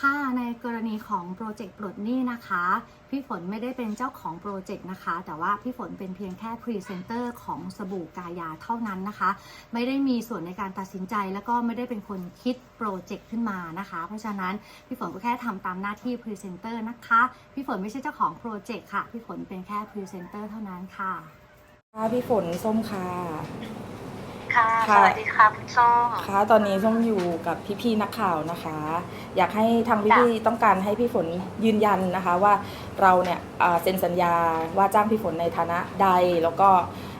ค่ะในกรณีของโปรเจกต์ปลดหนี้นะคะ พี่ฝนไม่ได้เป็นเจ้าของโปรเจกต์นะคะ แต่ว่าพี่ฝนเป็นเพียงแค่พรีเซนเตอร์ของสบู่กายาเท่านั้นนะคะ ไม่ได้มีส่วนในการตัดสินใจ แล้วก็ไม่ได้เป็นคนคิดโปรเจกต์ขึ้นมานะคะ เพราะฉะนั้นพี่ฝนก็แค่ทำตามหน้าที่พรีเซนเตอร์นะคะ พี่ฝนไม่ใช่เจ้าของโปรเจกต์ค่ะ พี่ฝนเป็นแค่พรีเซนเตอร์เท่านั้นค่ะค่ะพี่ฝนส้มค่ะ ค่ะค่ะสวัสดีค่ะคุณส้ม ค่ะตอนนี้ส้มอยู่กับพี่ๆนักข่าวนะคะ อยากให้ทางพี่ๆต้องการให้พี่ฝนยืนยันนะคะว่าเราเนี่ยเอ่อเซ็นสัญญาว่าจ้างพี่ฝนในฐานะใด แล้วก็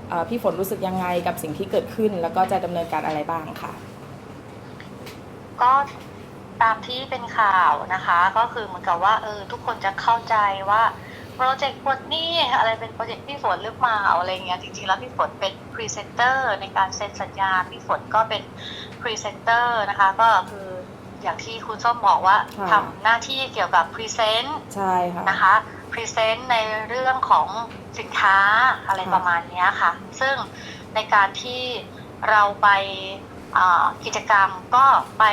เอ่อพี่ฝนรู้สึกยังไงกับสิ่งที่เกิดขึ้น แล้วก็จะดำเนินการอะไรบ้างค่ะ ก็ตามที่เป็นข่าวนะคะ ก็คือเหมือนกับว่าเออทุกคนจะเข้าใจว่าโปรเจกต์ปลดหนี้อะไรเป็นโปรเจกต์พี่ฝนหรือเปล่าอะไรเงี้ยจริงๆแล้วพี่ฝนเป็น พรีเซนเตอร์ในการเซ็นสัญญาพี่ฝนก็เป็นพรีเซนเตอร์นะคะ ก็คืออย่างที่คุณส้มบอกว่าค่ะทำหน้าที่เกี่ยวกับพรีเซนต์ใช่ค่ะนะคะพรีเซนต์ในเรื่องของสินค้าอะไรค่ะประมาณเนี้ยค่ะ ซึ่งในการที่เราไปอ่ากิจกรรมก็ไป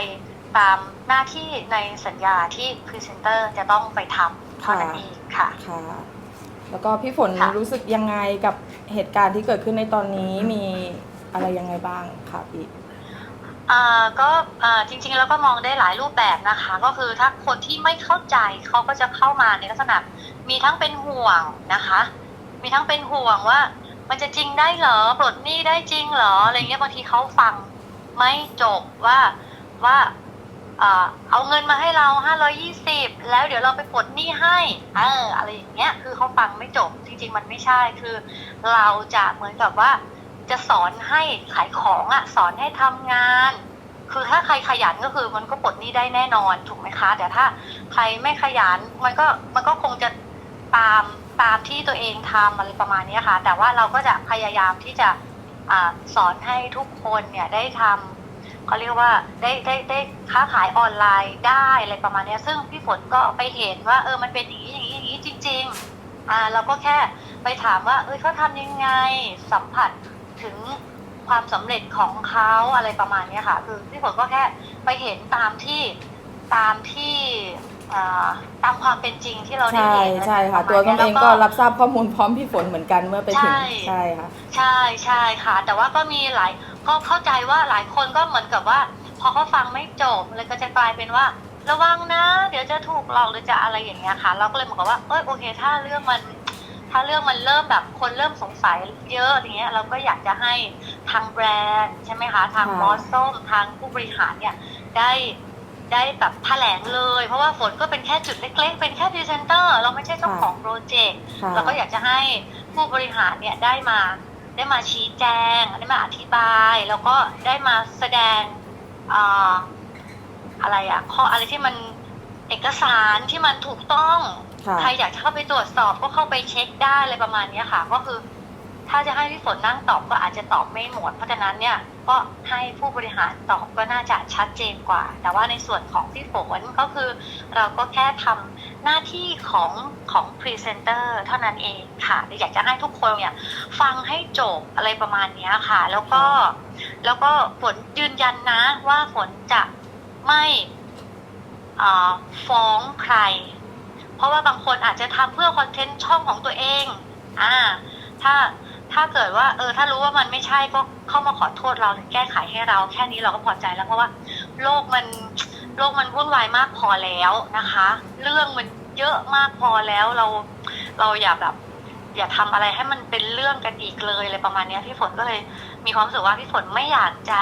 ตามหน้าที่ในสัญญาที่พรีเซนเตอร์จะต้องไปทำเท่านั้นเองค่ะค่ะ แล้วก็พี่ฝนค่ะ รู้สึกยังไงกับเหตุการณ์ที่เกิดขึ้นในตอนนี้มีอะไรยังไงบ้างค่ะพี่อ่าก็อ่าจริงๆแล้วก็มองได้หลายรูปแบบนะคะ ก็คือถ้าคนที่ไม่เข้าใจเขาก็จะเข้ามาในลักษณะมีทั้งเป็นห่วงนะคะ มีทั้งเป็นห่วงว่า มันจะจริงได้เหรอปลดหนี้ได้จริงเหรออะไรเงี้ยบางทีเขาฟังไม่จบว่าว่า อ่าเอาเงินมาให้เราห้าร้อยี่สิบแล้วเดี๋ยวเราไปปลดหนี้ให้เอออะไรอย่างเงี้ยคือเขาฟังไม่จบจริง ๆ มันไม่ใช่คือ เราจะเหมือนกับว่า จะสอนให้ขายของอะสอนให้ทำงาน คือถ้าใครขยันก็คือมันก็ปลดหนี้ได้แน่นอนถูกไหมคะ แต่ถ้าใครไม่ขยันมันก็มันก็คงจะตามตามที่ตัวเองทำอะไรประมาณนี้ค่ะ แต่ว่าเราก็จะพยายามที่จะอสอนให้ทุกคนเนี่ยได้ทำ เขาเรียกว่าได้ได้ได้ค้าขายออนไลน์ได้อะไรประมาณเนี้ยซึ่งพี่ฝนก็ไปเห็นว่า เออมันเป็นอย่างนี้อย่างนี้อย่างนี้จริง ๆ อ่าเราก็แค่ไปถามว่า เอ้ยเขาทำยังไงสัมผัสถึงความสำเร็จของเขาอะไรประมาณเนี้ยค่ะ คือพี่ฝนก็แค่ไปเห็นตามที่ตามที่อ่าตามความเป็นจริงที่เราได้ใช่เห็นใช่ค่ะปตัวระส้มาณมเอนี้งแล้วก็รับทราบข้อมูลพร้อมพี่ฝนเหมือนกันเมื่อไปถึงใช่ใช่ค่ะ ใช่ใช่ค่ะ แต่ว่าก็มีหลาย ก็เข้าใจว่าหลายคนก็เหมือนกับว่า พอเขาฟังไม่จบเลยก็จะกลายเป็นว่า ระวังนะ เดี๋ยวจะถูกหลอกหรือจะอะไรอย่างเงี้ยค่ะ เราก็เลยเหมือนกับว่าเอ้ยโอเค ถ้าเรื่องมัน ถ้าเรื่องมันเริ่มแบบคนเริ่มสงสัยเยอะอย่างเงี้ย เราก็อยากจะให้ทางแบรนด์ใช่ไหมคะทางค่ะบอสส้มทางผู้บริหารเนี่ยได้ได้แบบแถลงเลย เพราะว่าฝนก็เป็นแค่จุดเล็ก ๆ เป็นแค่พรีเซนเตอร์ เราไม่ใช่เจ้าของโปรเจกต์ค่ะเราก็อยากจะให้ผู้บริหารเนี่ยได้มา ได้มาชี้แจง ได้มาอธิบาย แล้วก็ได้มาแสดงอ่าอะไรอะข้ออะไรที่มันเอกสารที่มันถูกต้องค่ะใครอยากจะเข้าไปตรวจสอบก็เข้าไปเช็คได้อะไรประมาณเนี้ยค่ะ ก็คือ ถ้าจะให้พี่ฝนนั่งตอบก็อาจจะตอบไม่หมด เพราะฉะนั้นเนี่ยก็ให้ผู้บริหารตอบก็น่าจะชัดเจนกว่า แต่ว่าในส่วนของพี่ฝนก็คือ เราก็แค่ทำหน้าที่ของของพรีเซนเตอร์เท่านั้นเองค่ะอยากจะให้ทุกคนเนี่ยฟังให้จบอะไรประมาณนี้ค่ะ แล้วก็แล้วก็ฝนยืนยันนะว่าฝนจะไม่ฟ้องใคร เพราะว่าบางคนอาจจะทำเพื่อคอนเทนต์ช่องของตัวเองอ่าถ้า ถ้าเกิดว่าเออถ้ารู้ว่ามันไม่ใช่ก็เข้ามาขอโทษเราหรือแก้ไขให้เรา แค่นี้เราก็พอใจแล้วเพราะว่า โลกมันโลกมันวุ่นวายมากพอแล้วนะคะ เรื่องมันเยอะมากพอแล้วเราเราอย่าแบบอย่าทำอะไรให้มันเป็นเรื่องกันอีกเลยอะไรประมาณนี้พี่ฝนก็เลยมีความรู้สึกว่าพี่ฝนไม่อยากจะ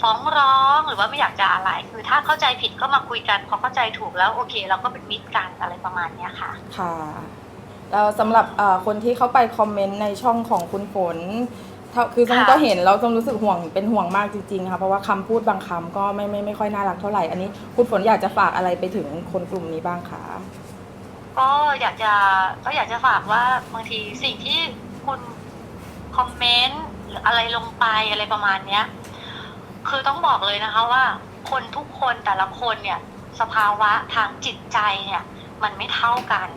ฟ้องร้องหรือว่าไม่อยากจะอะไร คือถ้าเข้าใจผิดก็มาคุยกันพอเข้าใจถูกแล้วโอเค เราก็เป็นมิตรกันอะไรประมาณเนี้ยค่ะ ค่ะ แล้วสำหรับเอ่อคนที่เข้าไปคอมเมนต์ในช่องของคุณฝนเท่าคือส้มค่ะ ก็เห็นแล้วส้มรู้สึกห่วงเป็นห่วงมากจริงๆค่ะเพราะว่าคำพูดบางคำก็ไม่ไม่ไม่ค่อยน่ารักเท่าไหร่อันนี้คุณฝนอยากจะฝากอะไรไปถึงคนกลุ่มนี้บ้างคะ ก็อยากจะก็อยากจะฝากว่าบางทีสิ่งที่คุณคอมเมนต์หรืออะไรลงไปอะไรประมาณเนี้ย คือต้องบอกเลยนะคะว่า คนทุกคนแต่ละคนเนี่ย สภาวะทางจิตใจเนี่ย มันไม่เท่ากัน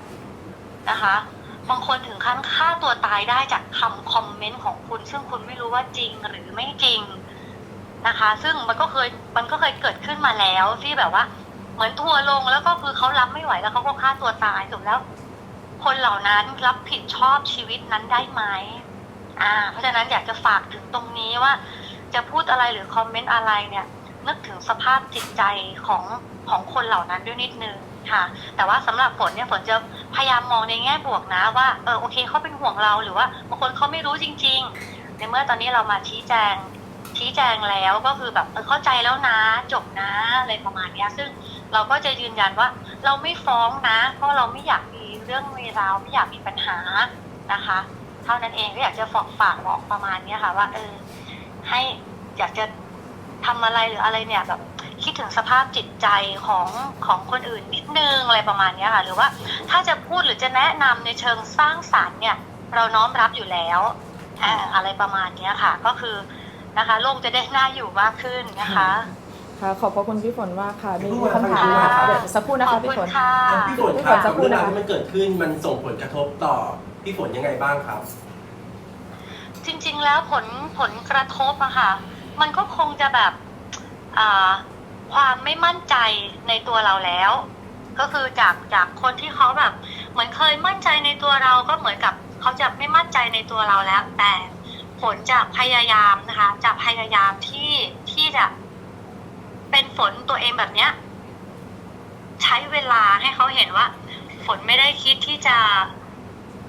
นะคะ บางคนถึงขั้นฆ่าตัวตายได้จากคำคอมเมนต์ของคุณ ซึ่งคุณไม่รู้ว่าจริงหรือไม่จริงนะคะ ซึ่งมันก็เคยมันก็เคยเกิดขึ้นมาแล้วที่แบบว่า เหมือนทัวร์ลงแล้วก็คือเขารับไม่ไหวแล้วเขาก็ฆ่าตัวตายจบแล้ว คนเหล่านั้นรับผิดชอบชีวิตนั้นได้ไหมอ่า เพราะฉะนั้นอยากจะฝากถึงตรงนี้ว่า จะพูดอะไรหรือคอมเมนต์อะไรเนี่ยนึกถึงสภาพจิตใจของของคนเหล่านั้นด้วยนิดนึง ค่ะ แต่ว่าสำหรับฝนเนี่ยฝนจะพยายามมองในแง่บวกนะว่าเออโอเคเขาเป็นห่วงเราหรือว่าบางคนเขาไม่รู้จริง ๆ ในเมื่อตอนนี้เรามาชี้แจงชี้แจงแล้วก็คือแบบเออเข้าใจแล้วนะจบนะอะไรประมาณนี้ซึ่งเราก็จะยืนยันว่าเราไม่ฟ้องนะ เพราะเราไม่อยากมีเรื่องมีราวไม่อยากมีปัญหานะคะ เท่านั้นเองก็อยากจะฝากฝากบอกประมาณนี้ค่ะ ว่าเออให้อยากจะทำอะไรหรืออะไรเนี่ยแบบ คิดถึงสภาพจิตใจของของคนอื่นนิดนึงอะไรประมาณเนี้ยค่ะ หรือว่าถ้าจะพูดหรือจะแนะนำในเชิงสร้างสรรค์เนี่ย เราน้อมรับอยู่แล้วอ่าอะไรประมาณเนี้ยค่ะ ก็คือนะคะโลกจะได้น่าอยู่มากขึ้นนะคะค่ะขอบพระคุณพี่ฝนมากค่ะมีพี่ฝนคำถามค่ะเดี๋ยวสักครู่นะขอคะบคุพี่ณฝนค่ะพี่ฝนพี่คฝรับนสักครู่เรื่องนะคะราวที่มันเกิดขึ้นมันส่งผลกระทบต่อพี่ฝนยังไงบ้างครับ จริง ๆ แล้วผลผลกระทบอะค่ะ มันก็คงจะแบบอ่า ความไม่มั่นใจในตัวเราแล้ว ก็คือจากจากคนที่เขาแบบ เหมือนเคยมั่นใจในตัวเราก็เหมือนกับเขาจะไม่มั่นใจในตัวเราแล้ว แต่ผลจะพยายามนะคะจะพยายามที่ที่จะเป็นฝนตัวเองแบบเนี้ย ใช้เวลาให้เขาเห็นว่า ฝนไม่ได้คิดที่จะ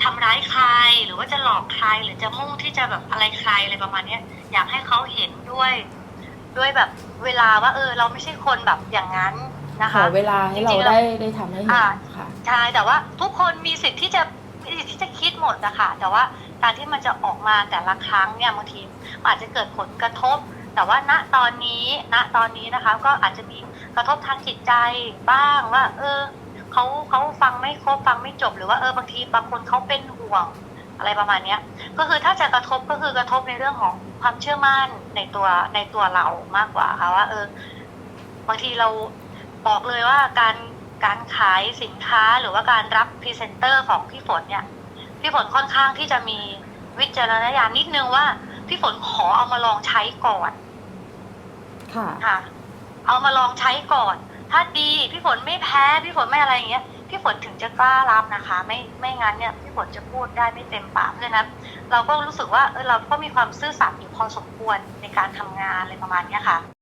ทำร้ายใครหรือว่าจะหลอกใครหรือจะมุ่งที่จะแบบอะไรใครอะไรประมาณเนี้ย อยากให้เขาเห็นด้วย ด้วยแบบเวลาว่าเออ เราไม่ใช่คนแบบอย่างนั้นนะขอคะเวลาให้เราจริงๆแล้วได้ได้ทำให้เห็นอ่า ค่ะ ใช่แต่ว่าทุกคนมีสิทธิ์ที่จะมีสิทธิ์ที่จะคิดหมดนะคะแต่ว่าการที่มันจะออกมาแต่ละครั้งเนี่ยบางทีมันอาจจะเกิดผลกระทบ แต่ว่าณตอนนี้ณตอนนี้นะคะ ก็อาจจะมีกระทบทางจิตใจบ้างว่า เออเขาเขาฟังไม่ครบฟังไม่จบหรือว่าเออบางทีบางคนเขาเป็นห่วง อะไรประมาณเนี้ย ก็คือถ้าจะกระทบก็คือกระทบในเรื่องของความเชื่อมั่นในตัวในตัวเรามากกว่าค่ะว่าเออบางทีเราบอกเลยว่าการการขายสินค้าหรือว่าการรับพรีเซนเตอร์ของพี่ฝนเนี่ย พี่ฝนค่อนข้างที่จะมีวิจารณญาณนิดนึงว่า พี่ฝนขอเอามาลองใช้ก่อน ค่ะ ค่ะ เอามาลองใช้ก่อน ถ้าดีพี่ฝนไม่แพ้ พี่ฝนไม่อะไรอย่างเงี้ย พี่ฝนถึงจะกล้ารับนะคะ ไม่ไม่งั้นเนี่ยพี่ฝนจะพูดได้ไม่เต็มปากเพราะฉะนั้น เราก็รู้สึกว่าเออเราก็มีความซื่อสัตย์อยู่พอสมควรในการทำงานอะไรประมาณเนี้ยค่ะ